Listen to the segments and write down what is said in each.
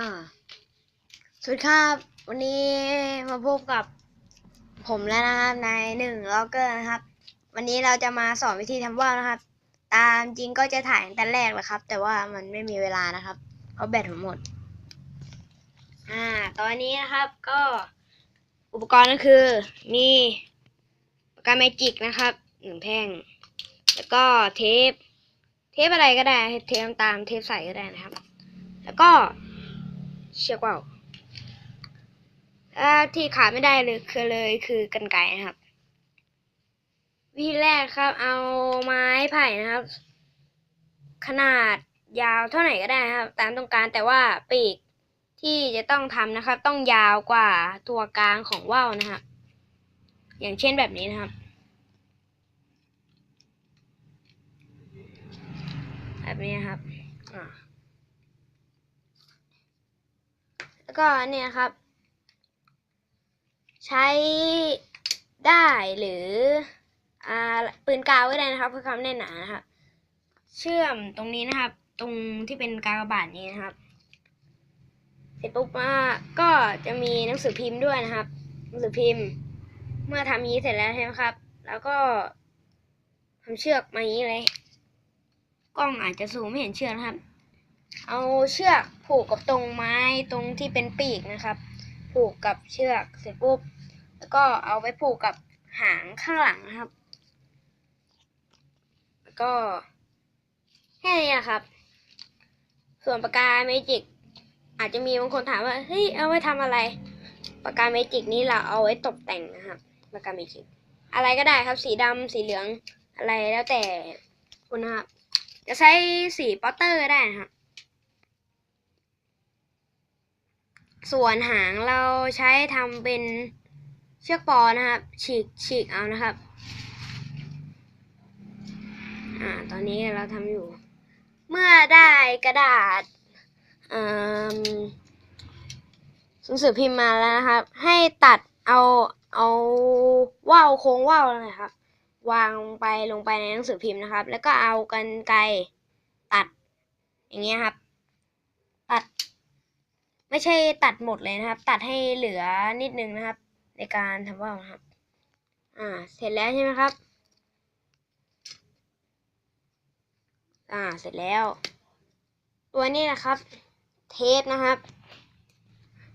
อ่า สวัสดีครับ วันนี้มาพบกับผมแล้วนะครับในหนึ่งล็อกเกอร์นะครับ วันนี้เราจะมาสอนวิธีทำว่าวนะครับ ตามจริงก็จะถ่ายตั้งแต่แรกแหละครับ แต่ว่ามันไม่มีเวลานะครับเพราะแบตผมหมด อ่า ตอนนี้นะครับก็อุปกรณ์ก็คือมีปากกาเมจิกนะครับหนึ่งแท่ง แล้วก็เทป เทปอะไรก็ได้ เทปตาลเทปใสก็ได้นะครับ แล้วก็ เชือกว่าวที่ขาดไม่ได้เลยคือเลยคือกันไกนะครับ วิธีแรกครับ เอาไม้ไผ่นะครับ ขนาดยาวเท่าไหร่ก็ได้นะครับ ตามต้องการแต่ว่าปีกที่จะต้องทำนะครับ ต้องยาวกว่าตัวกลางของว่าวนะครับ อย่างเช่นแบบนี้นะครับแบบนี้นครับอ่า แล้วก็เนี่ยครับ ใช้ได้หรืออ่าปืนกาวก็ได้นะครับ เพื่อความแน่นหนานะครับ เชื่อมตรงนี้นะครับ ตรงที่เป็นกากบาทนี้นะครับ เสร็จปุ๊บมาก็จะมีหนังสือพิมพ์ด้วยนะครับหนังสือพิมพ์ เมื่อทำนี้เสร็จแล้วใช่ไหมครับ แล้วก็ทำเชือกมาอย่างนี้เลย กล้องอาจจะซูมไม่เห็นเชือกนะครับ เอาเชือกผูกกับตรงไม้ตรงที่เป็นปีกนะครับ ผูกกับเชือกเสร็จปุ๊บแล้วก็เอาไว้ผูกกับหางข้างหลังนะครับ แล้วก็แค่นี้นะครับ ส่วนปากกาเมจิกอาจจะมีบางคนถามว่าเฮ้ยเอาไว้ทำอะไรปากกาเมจิกนี้เราเอาไว้ตกแต่งนะครับปากกาเมจิกอะไรก็ได้ครับ สีดำสีเหลืองอะไรแล้วแต่คุณนะครับจะใช้สีปอตเตอร์ก็ได้นะครับ ส่วนหางเราใช้ทำเป็นเชือกปอนะครับ ฉีกฉีกเอานะครับ อ่า ตอนนี้เราทำอยู่ เมื่อได้กระดาษอืมหนังสือพิมพ์มาแล้วนะครับ ให้ตัดเอาเอาว่าวโค้งว่าวนะครับ วางไปลงไปในหนังสือพิมพ์นะครับ แล้วก็เอากันไกรตัดอย่างเงี้ยครับ ตัด ไม่ใช่ตัดหมดเลยนะครับ ตัดให้เหลือนิดนึงนะครับ ในการทำว่าวนะครับ อ่า เสร็จแล้วใช่ไหมครับ อ่า เสร็จแล้ว ตัวนี้นะครับ เทสนะครับ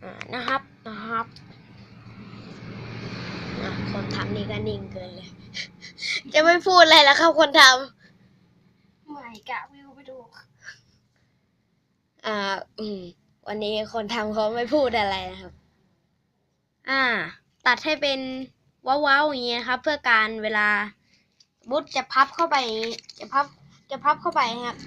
อ่า นะครับ นะครับอะคนทำนี่ก็นิ่งเกินเลย จะไม่พูดอะไรแล้วครับคนทำไม่กะวิวไปดู อ่า อืม วันนี้คนทำเขาไม่พูดอะไรนะครับ อ่า ตัดให้เป็นว้าวๆอย่างเงี้ยครับ เพื่อการเวลาสมมุดจะพับเข้าไป จะพับจะพับเข้าไปนะครับ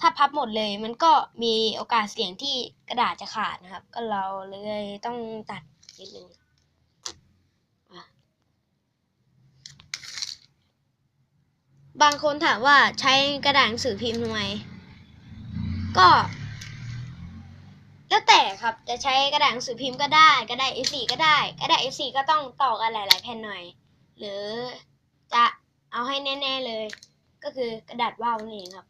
ถ้าพับหมดเลย มันก็มีโอกาสเสี่ยงที่กระดาษจะขาดนะครับ ก็เราเลยต้องตัดนิดนึงบางคนถามว่าใช้กระดาษหนังสือพิมพ์ทำไม ก็ แล้วแต่ครับจะใช้กระดาษหนังสือพิมพ์ก็ได้กระดาษ A4 ก็ได้กระดาษ A4 ก็ต้องต่อกันหลาย ๆ แผ่นหน่อย หรือจะเอาให้แน่ ๆเลย ก็คือกระดาษว่าวนั่นเองครับ